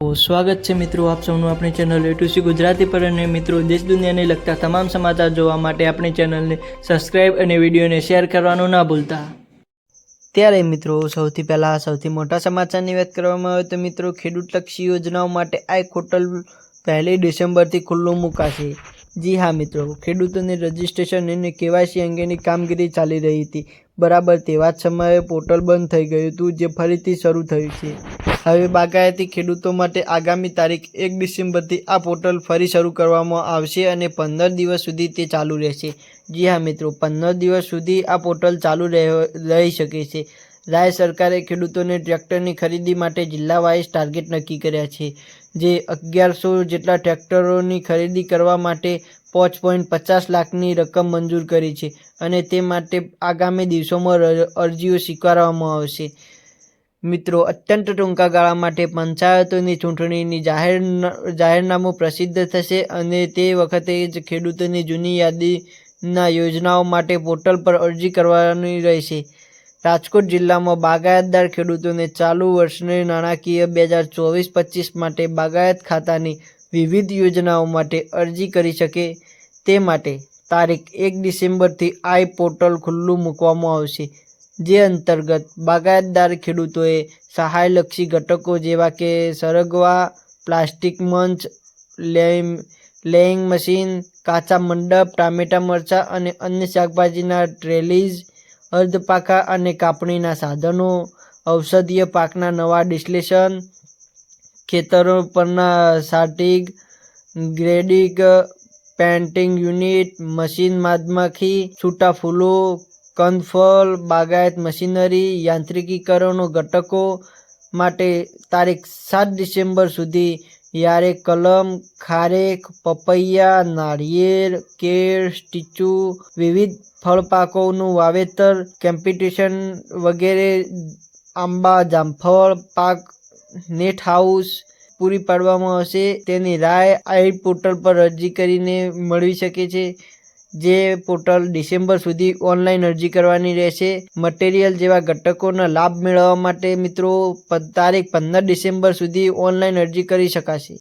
સ્વાગત છે મિત્રો આપ સૌનું આપણી ચેનલ એટુસી ગુજરાતી પર અને મિત્રો દેશ દુનિયાને લગતા તમામ સમાચાર જોવા માટે આપણી ચેનલને સબસ્ક્રાઇબ અને વિડીયોને શેર કરવાનું ના ભૂલતા. ત્યારે મિત્રો સૌથી પહેલાં, સૌથી મોટા સમાચારની વાત કરવામાં આવે તો મિત્રો ખેડૂતલક્ષી યોજનાઓ માટે આ એક હોટલ પહેલી ડિસેમ્બરથી ખુલ્લું મુકાશે. જી હા મિત્રો, ખેડૂતોને રજિસ્ટ્રેશન અને કેવાયસી અંગેની કામગીરી ચાલી રહી હતી. બરાબર તેવા જ સમયે પોર્ટલ બંધ થઈ ગયું હતું, જે ફરીથી શરૂ થયું છે. હવે બાગાયતી ખેડૂતો માટે આગામી તારીખ એક ડિસેમ્બરથી આ પોર્ટલ ફરી શરૂ કરવામાં આવશે અને પંદર દિવસ સુધી તે ચાલુ રહેશે. જી હા, મિત્રો, પંદર દિવસ સુધી આ પોર્ટલ ચાલુ રહે- શકે છે. રાજ્ય સરકારે ખેડૂતોને ટ્રેક્ટરની ખરીદી માટે જિલ્લા વાઇઝ ટાર્ગેટ નક્કી કર્યા છે, જે અગિયારસો જેટલા ટ્રેક્ટરોની ખરીદી કરવા માટે પાંચ પોઈન્ટ પચાસ લાખની રકમ મંજૂર કરી છે અને તે માટે આગામી દિવસોમાં અરજીઓ સ્વીકારવામાં આવશે. મિત્રો, અત્યંત ટૂંકા ગાળા માટે પંચાયતોની ચૂંટણીની જાહેર જાહેરનામું પ્રસિદ્ધ થશે અને તે વખતે જ ખેડૂતોની જૂની યાદીના યોજનાઓ માટે પોર્ટલ પર અરજી કરવાની રહેશે. રાજકોટ જિલ્લામાં બાગાયતદાર ખેડૂતોને ચાલુ વર્ષની નાણાકીય બે હજાર ચોવીસ પચીસ માટે બાગાયત ખાતાની વિવિધ યોજનાઓ માટે અરજી કરી શકે તે માટે તારીખ એક ડિસેમ્બરથી આઈ પોર્ટલ ખુલ્લું મૂકવામાં આવશે. જે અંતર્ગત બાગાયતદાર ખેડૂતોએ સહાયલક્ષી ઘટકો જેવા કે સરગવા, પ્લાસ્ટિક મંચ, લેમ, લેઇંગ મશીન, કાચા મંડપ, ટામેટા મરચાં અને અન્ય શાકભાજીના ટ્રેલીઝ અર્ધપાકા અને કાપણીના સાધનો, ઔષધીય પાકના નવા ડિસ્લેશન, ખેતરો પરના સાટિગ, ગ્રેડિંગ પેન્ટિંગ યુનિટ, મશીન માધમાખી, છૂટા ફૂલો કંદફળ બાગાયત મશીનરી, યાંત્રિકીકરણો ઘટકો માટે તારીખ સાત ડિસેમ્બર સુધી યારે કલમ ખારેક પપૈયા, નાળિયેર, કેળ, સ્ટીચુ, વિવિધ ફળપાકોનું વાવેતર, કેમ્પિટિશન વગેરે, આંબા, જામફળ, પાક, નેટ હાઉસ પૂરી પાડવામાં આવશે. તેની રાય આઈ પોર્ટલ પર અરજી કરીને મળવી શકે છે. જે પોર્ટલ ડિસેમ્બર સુધી ઓનલાઈન અરજી કરવાની રહેશે. મટીરિયલ જેવા ઘટકોનો લાભ મેળવવા માટે મિત્રો તારીખ પંદર ડિસેમ્બર સુધી ઓનલાઈન અરજી કરી શકાશે.